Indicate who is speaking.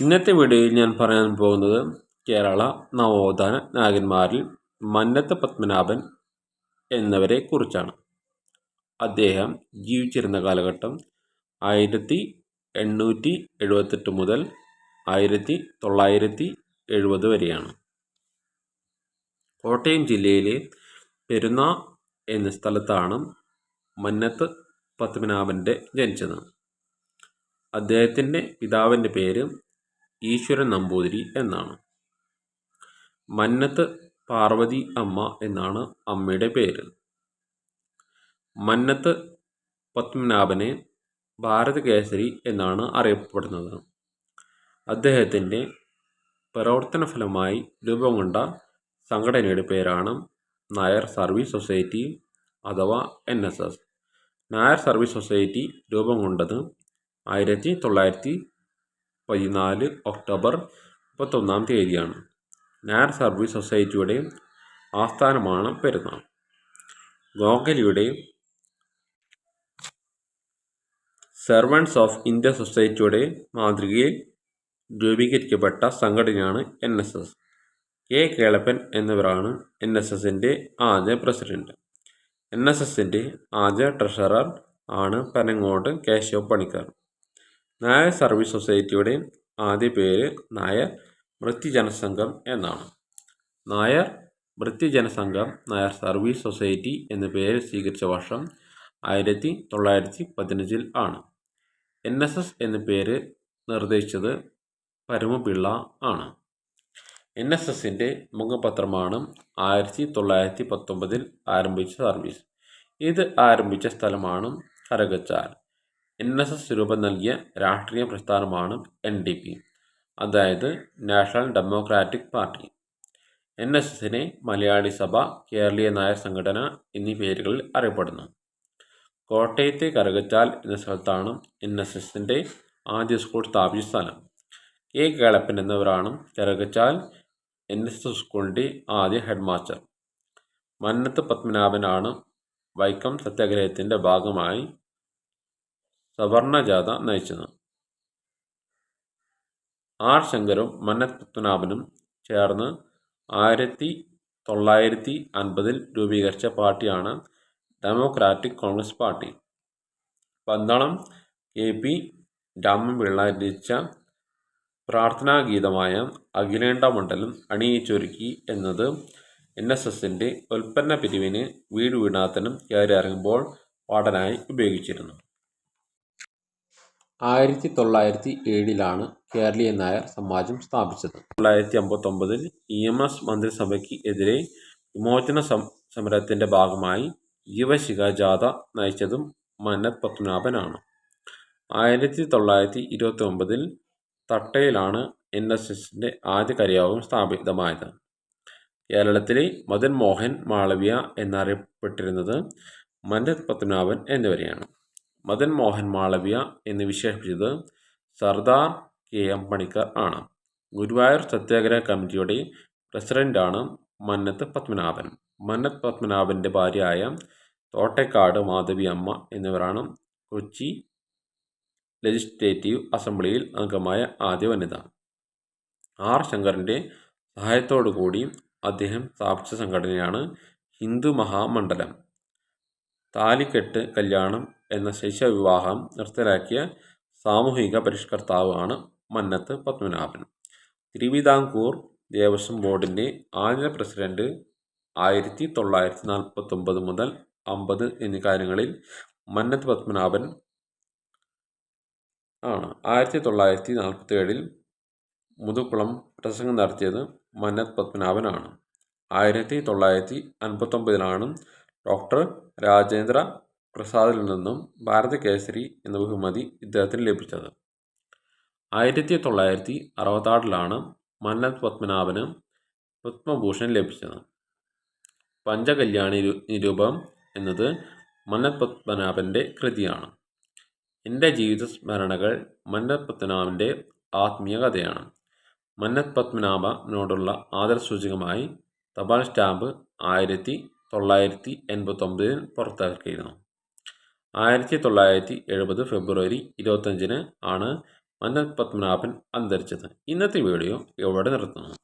Speaker 1: ഇന്നത്തെ വീഡിയോയിൽ ഞാൻ പറയാൻ പോകുന്നത് കേരള നവോത്ഥാന നായകന്മാരിൽ മന്നത്ത പത്മനാഭൻ എന്നവരെ കുറിച്ചാണ്. അദ്ദേഹം ജീവിച്ചിരുന്ന കാലഘട്ടം ആയിരത്തി എണ്ണൂറ്റി എഴുപത്തെട്ട് മുതൽ ആയിരത്തി തൊള്ളായിരത്തി എഴുപത് വരെയാണ്. കോട്ടയം ജില്ലയിലെ പെരുന്ന എന്ന സ്ഥലത്താണ് മന്നത്ത് പത്മനാഭന്റെ ജനിച്ചത്. അദ്ദേഹത്തിന്റെ പിതാവിന്റെ പേര് ഈശ്വരൻ നമ്പൂതിരി എന്നാണ്. മന്നത്ത് പാർവതി അമ്മ എന്നാണ് അമ്മയുടെ പേര്. മന്നത്ത് പത്മനാഭനെ ഭാരതകേസരി എന്നാണ് അറിയപ്പെടുന്നത്. അദ്ദേഹത്തിന്റെ പ്രവർത്തന ഫലമായി രൂപം കൊണ്ട സംഘടനയുടെ പേരാണ് നായർ സർവീസ് സൊസൈറ്റി അഥവാ N S S. Nair service society രൂപം കൊണ്ടത് ആയിരത്തി തൊള്ളായിരത്തി പതിനാല് ഒക്ടോബർ മുപ്പത്തൊന്നാം തീയതിയാണ്. നായർ സർവീസ് സൊസൈറ്റിയുടെ ആസ്ഥാനമാണ് പെരുന്നാൾ. ഗോഖലിയുടെ സെർവൻസ് ഓഫ് ഇന്ത്യ സൊസൈറ്റിയുടെ മാതൃകയിൽ രൂപീകരിക്കപ്പെട്ട സംഘടനയാണ് N S S K Kelappan എന്നിവരാണ് എൻ എസ് എസിന്റെ ആദ്യ പ്രസിഡന്റ്. എൻ എസ് എസിന്റെ ആദ്യ ട്രഷറർ ആണ് പനങ്ങോട് കേശവ് പണിക്കർ. നായർ സർവീസ് സൊസൈറ്റിയുടെ ആദ്യ പേര് നായർ വൃത്തിജനസംഘം എന്നാണ്. നായർ വൃത്തിജനസംഘം നായർ സർവീസ് സൊസൈറ്റി എന്ന പേര് സ്വീകരിച്ച വർഷം ആയിരത്തി തൊള്ളായിരത്തി പതിനഞ്ചിൽ ആണ്. എൻ എസ് എസ് എന്ന പേര് നിർദ്ദേശിച്ചത് പരമപിള്ള ആണ്. എൻ എസ് എസിന്റെ മുഖപത്രമാണ് ആയിരത്തി തൊള്ളായിരത്തി പത്തൊമ്പതിൽ ആരംഭിച്ച സർവീസ്. ഇത് ആരംഭിച്ച സ്ഥലമാണ് കരകച്ചാൽ. എൻ എസ് എസ് രൂപം നൽകിയ രാഷ്ട്രീയ പ്രസ്ഥാനമാണ് എൻ ഡി പി അതായത് national democratic party. N S എസിനെ മലയാളി സഭ കേരളീയ നായർ സംഘടന എന്നീ പേരുകളിൽ അറിയപ്പെടുന്നു. കോട്ടയത്തെ കരകച്ചാൽ എന്ന സ്ഥലത്താണ് എൻ എസ് എസിന്റെ ആദ്യ സ്കൂൾ സ്ഥാപിച്ച സ്ഥലം. കെ കേളപ്പൻ എന്നിവരാണ് കരകച്ചാൽ എൻ എസ് എസ് സ്കൂളിന്റെ ആദ്യ ഹെഡ് മാസ്റ്റർ മന്നത്ത് പത്മനാഭനാണ് വൈക്കം സത്യാഗ്രഹത്തിന്റെ ഭാഗമായി സവർണജാഥ നയിച്ചത്. ആർ ശങ്കരും മന്നത് പത്മനാഭനും ചേർന്ന് ആയിരത്തി തൊള്ളായിരത്തി അൻപതിൽ രൂപീകരിച്ച പാർട്ടിയാണ് democratic Congress party. Pandalam K P Raman Pillai രചിച്ച പ്രാർത്ഥനാഗീതമായ അഖിലേണ്ട മണ്ഡലം അണിയിച്ചൊരുക്കി എന്നത് എൻ എസ് എസിന്റെ ഉൽപ്പന്ന പിരിവിന് വീട് വീണാത്തനും കയറി ഇറങ്ങുമ്പോൾ പാടാനായി ഉപയോഗിച്ചിരുന്നു. ആയിരത്തി തൊള്ളായിരത്തി ഏഴിലാണ് കേരളീയ നായർ സമാജം സ്ഥാപിച്ചത്. തൊള്ളായിരത്തി അമ്പത്തൊമ്പതിൽ ഇ എം എസ് മന്ത്രിസഭയ്ക്ക് എതിരെ വിമോചന സമരത്തിന്റെ ഭാഗമായി ജീവശിഖ ജാഥ നയിച്ചതും മന്നത് പത്മനാഭനാണ്. ആയിരത്തി തൊള്ളായിരത്തി ഇരുപത്തി ഒമ്പതിൽ തട്ടയിലാണ് എൻ എസ് എസിന്റെ ആദ്യ കരയോഗം സ്ഥാപിതമായത്. കേരളത്തിലെ മദൻ മോഹൻ മാളവ്യ എന്നറിയപ്പെട്ടിരുന്നത് മന്നത് പത്മനാഭൻ എന്നിവരെയാണ്. മദൻ മോഹൻ മാളവ്യ എന്ന് വിശേഷിപ്പിച്ചത് സർദാർ കെ എം പണിക്കർ ആണ്. ഗുരുവായൂർ സത്യാഗ്രഹ കമ്മിറ്റിയുടെ പ്രസിഡന്റാണ് മന്നത്ത് പത്മനാഭൻ. മന്നത്ത് പത്മനാഭന്റെ ഭാര്യയായ തോട്ടേക്കാട് മാധവി അമ്മ എന്നിവരാണ് കൊച്ചി ലെജിസ്ലേറ്റീവ് അസംബ്ലിയിൽ അംഗമായ ആദ്യ വനിത. ആർ ശങ്കറിന്റെ സഹായത്തോടു കൂടി അദ്ദേഹം സ്ഥാപിച്ച സംഘടനയാണ് ഹിന്ദു മഹാമണ്ഡലം. താലിക്കെട്ട് കല്യാണം എന്ന ശൈശവിവാഹം നിർത്തലാക്കിയ സാമൂഹിക പരിഷ്കർത്താവാണ് മന്നത്ത് പത്മനാഭൻ. തിരുവിതാംകൂർ ദേവസ്വം ബോർഡിന്റെ ആദ്യ പ്രസിഡന്റ് ആയിരത്തി തൊള്ളായിരത്തി നാൽപ്പത്തൊമ്പത് മുതൽ അമ്പത് എന്നീ കാര്യങ്ങളിൽ മന്നത്ത് പത്മനാഭൻ ആണ്. ആയിരത്തി തൊള്ളായിരത്തി നാൽപ്പത്തി ഏഴിൽ മുതുക്കുളം പ്രസംഗം നടത്തിയത് മന്നത്ത് പത്മനാഭനാണ്. ആയിരത്തി തൊള്ളായിരത്തി അൻപത്തൊമ്പതിലാണ് ഡോക്ടർ രാജേന്ദ്ര പ്രസാദിൽ നിന്നും ഭാരത കേസരി എന്ന ബഹുമതി ഇദ്ദേഹത്തിന് ലഭിച്ചത്. ആയിരത്തി തൊള്ളായിരത്തി അറുപത്താറിലാണ് മന്നത്ത് പത്മനാഭന് പത്മഭൂഷൺ ലഭിച്ചത്. പഞ്ചകല്യാണി നിരൂപം എന്നത് മന്നത്ത് പത്മനാഭന്റെ കൃതിയാണ്. എന്റെ ജീവിത സ്മരണകൾ മന്നത്ത് പത്മനാഭന്റെ ആത്മീയ കഥയാണ്. മന്നത് പത്മനാഭനോടുള്ള ആദരസൂചകമായി തപാൽ സ്റ്റാമ്പ് ആയിരത്തി തൊള്ളായിരത്തി എൺപത്തൊമ്പതിൽ പുറത്തിറക്കിയിരുന്നു. ആയിരത്തി തൊള്ളായിരത്തി എഴുപത് ഫെബ്രുവരി ഇരുപത്തഞ്ചിന് ആണ് പത്മനാഭൻ അന്തരിച്ചത്. ഇന്നത്തെ വീഡിയോ ഇവിടെ നിർത്തുന്നു.